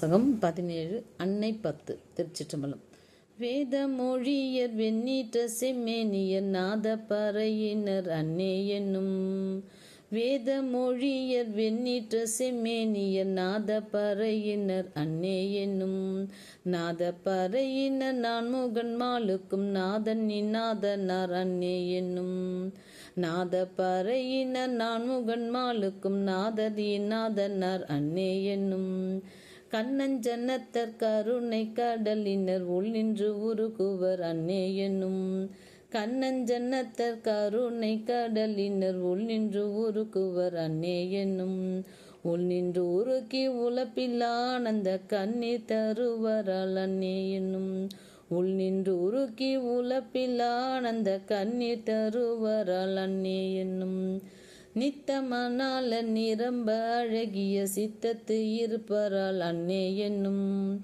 புத்தகம் பதினேழு அன்னை பத்து திருச்சிற்றம்பலம். வேத மொழியர் வெண்ணீற்ற செம்மேனியர் நாத பறையினர் அன்னே என்னும். வேத மொழியர் வெண்ணீற்ற செம்மேனியர் நாத பறையினர் அன்னே என்னும். நாத பறையினர் நான் முகன் மாலுக்கும் நாதன் நாதனார் அன்னே என்னும். நாத பறையினர் நான் முகன் மாலுக்கும் நாதர் நாதனார் அன்னே என்னும். கண்ணஞ்சன்னத்தர் கருணை கடலினர் உள் நின்று உருகுவர் அன்னே என்னும். கண்ணஞ்சன்னத்தர் கருணை கடலினர் உள் நின்று உருகுவர் அன்னே என்னும். உள் நின்று உருக்கி உழப்பில்லானந்த கண்ணீர் தருவரால் அன்னே என்னும். உள் நின்று உருக்கி உழப்பில்லானந்த கண்ணீர் தருவரால் அன்னே என்னும். நித்தமனால நிரம்ப அழகிய சித்தத்து இருப்பரால் அன்னே என்னும்.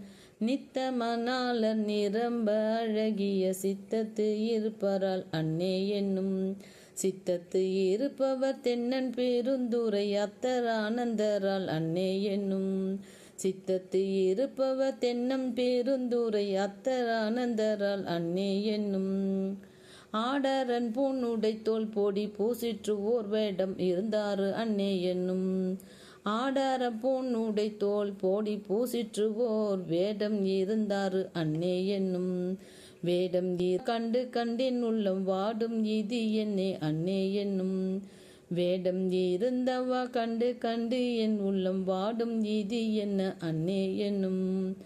நித்தமனால நிரம்ப அழகிய சித்தத்து இருப்பரால் அன்னே என்னும். சித்தத்து இருப்பவர் தென்னன் பெருந்துரை அத்தர் ஆனந்தரால் அன்னே என்னும். சித்தத்து இருப்பவர் தென்னம் பெருந்துரை அத்தர் ஆனந்தரால் அன்னே என்னும். ஆடரன் பூனுடை தோல் போடி பூசிற்று ஓர் வேடம் இருந்தாரு அன்னே என்னும். ஆடார பொன்னுடை தோல் போடி பூசிற்று ஓர் வேடம் இருந்தாரு அன்னே என்னும். வேடம் ஈர் கண்டு கண்டின் உள்ளம் வாடும் இது என்னே அன்னே என்னும். வேடம் இருந்தவா கண்டு கண்டு என் உள்ளம் வாடும் இது என்ன அன்னே என்னும்.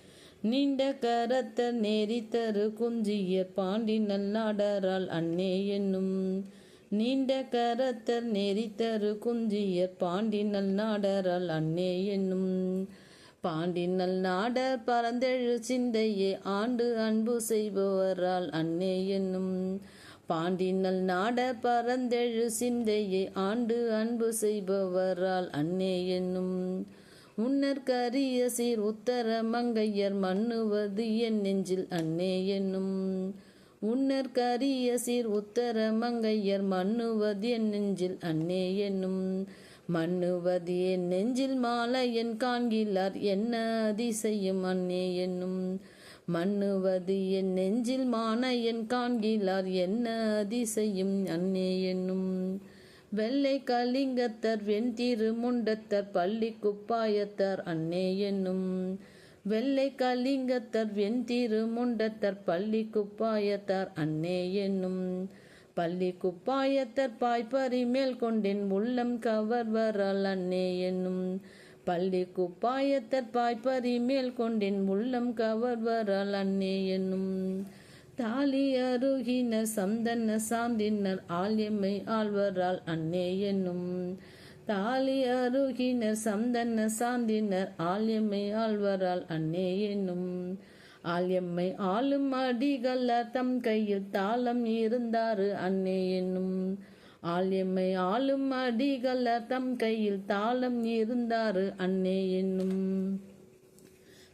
நீண்ட கரத்தர் நேரித்தரு குஞ்சிய பாண்டி நல்லாடரால் அன்னே என்னும். நீண்ட கரத்தர் நேரித்தரு குஞ்சிய பாண்டி நல்லாடரால் அன்னே என்னும். பாண்டி நல் நாடர் பரந்தெழு சிந்தையே ஆண்டு அன்பு செய்பவரால் அன்னே என்னும். பாண்டி நல் நாடர் பரந்தெழு சிந்தையே ஆண்டு அன்பு செய்பவரால் அன்னே என்னும். முன்னர் கரிய சீர் உத்தர மங்கையர் மண்ணுவது என் நெஞ்சில் அன்னே என்னும். உன்னர் கரிய சீர் உத்தர மங்கையர் மண்ணுவது என் நெஞ்சில் அன்னே என்னும். மண்ணுவது என் நெஞ்சில் மாலை என் காண்கிலார் என்ன அதிசயம் அன்னே என்னும். மண்ணுவது என் நெஞ்சில் மான என் காண்கிலார் என்ன அதிசயம் அன்னே என்னும். வெள்ளை கலிங்கத்தர் வெண்திரு முண்டத்தர் பள்ளி குப்பாயத்தர் அன்னே என்னும். வெள்ளை கலிங்கத்தர் வெண்திரு முண்டத்தர் பள்ளி குப்பாயத்தர் அன்னே என்னும். பள்ளி குப்பாயத்தர் பாய்பறி மேல் கொண்டேன் உள்ளம் கவர்வரால் அன்னே என்னும். பள்ளி குப்பாயத்தர் பாய்பறி மேல் கொண்டேன் உள்ளம் கவர்வரால் அன்னே என்னும். தாலி அருகினர் சந்தன சாந்தினர் ஆல்யம்மை ஆழ்வரால் அன்னே என்னும். தாலி அருகினர் சந்தன சாந்தினர் ஆல்யம்மை ஆழ்வரால் அன்னே என்னும். ஆல்யம்மை ஆளும் அடிகல்ல தம் கையில் தாளம் இருந்தாரு அன்னே என்னும். ஆல்யம்மை ஆளும் அடிகல்ல தம் கையில் தாளம் இருந்தாரு அன்னே என்னும்.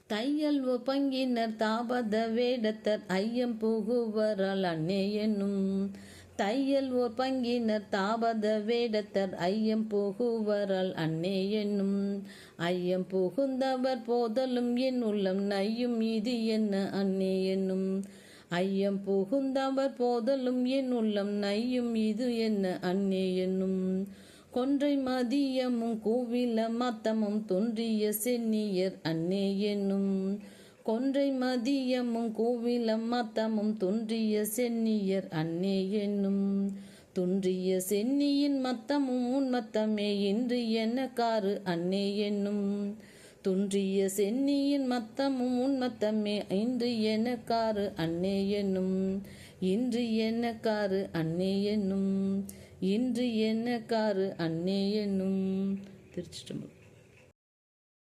தையல் பங்கினர் தாபத வேடத்தர் ஐயம் புகுவரால் அண்ணே என்னும். தையல் ஓர் பங்கினர் தாபத வேடத்தர் ஐயம் புகுவரால் அண்ணே என்னும். ஐயம் புகுந்தவர் போதலும் என் உள்ளம் நையும் இது என்ன அண்ணே என்னும். ஐயம் புகுந்தவர் போதலும் என் உள்ளம் நையும் இது என்ன அண்ணே என்னும். கொன்றை மதியமும் கூவில மத்தமும் தோன்றிய சென்னியர் அன்னே என்னும். கொன்றை மதியமும் கூவில மத்தமும் தோன்றிய சென்னியர் அன்னே என்னும். துன்றிய சென்னியின் மத்தமும் உன்மத்தமே இன்று என்ன காரு அன்னே என்னும். துன்றிய சென்னியின் மத்தமும் உன்மத்தமே இன்று எனக்காரு அன்னே என்னும். இன்று எனக்காரு அன்னே என்னும். இன்று என்ன காரு அன்னே என்னும். திருச்சிட்டம்பலம்